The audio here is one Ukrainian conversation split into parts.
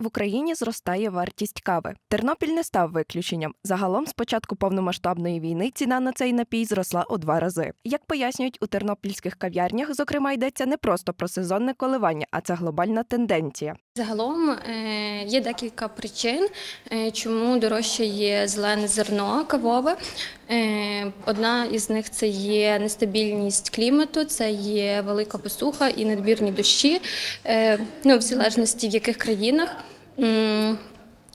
В Україні зростає вартість кави. Тернопіль не став виключенням. Загалом, з початку повномасштабної війни, ціна на цей напій зросла у два рази. Як пояснюють у тернопільських кав'ярнях, зокрема йдеться не просто про сезонне коливання, а це глобальна тенденція. Загалом е, є декілька причин, е, чому дорожче є зелене зерно кавове. Е, Одна із них це є нестабільність клімату, це є велика посуха і надмірні дощі. Ну, в залежності в яких країнах.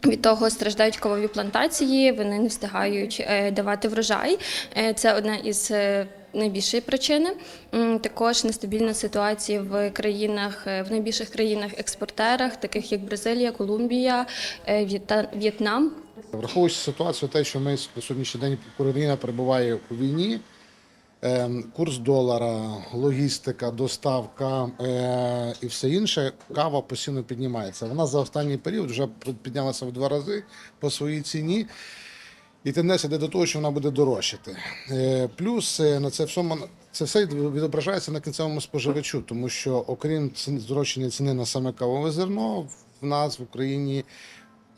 Від того страждають кавові плантації, вони не встигають е, давати врожай. Е, Це одна із е, найбільшої причини. Також нестабільна ситуація в країнах, в найбільших країнах-експортерах, таких як Бразилія, Колумбія, В'єтнам. Враховуючи ситуацію, те, що ми на сьогоднішній день Україна перебуває у війні, курс долара, логістика, доставка е, і все інше, кава постійно піднімається. Вона за останній період вже піднялася в два рази по своїй ціні. І тенденція йде до того, що вона буде дорожчати. Е, Плюс е, на це всьому це все відображається на кінцевому споживачу, тому що окрім зрощення ціни на саме кавове зерно, в нас в Україні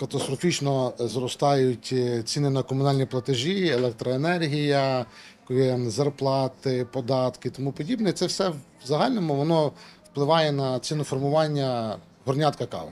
катастрофічно зростають е, ціни на комунальні платежі, електроенергія, зарплати, податки, тому подібне. Це все в загальному воно впливає на ціну формування горнятка кави.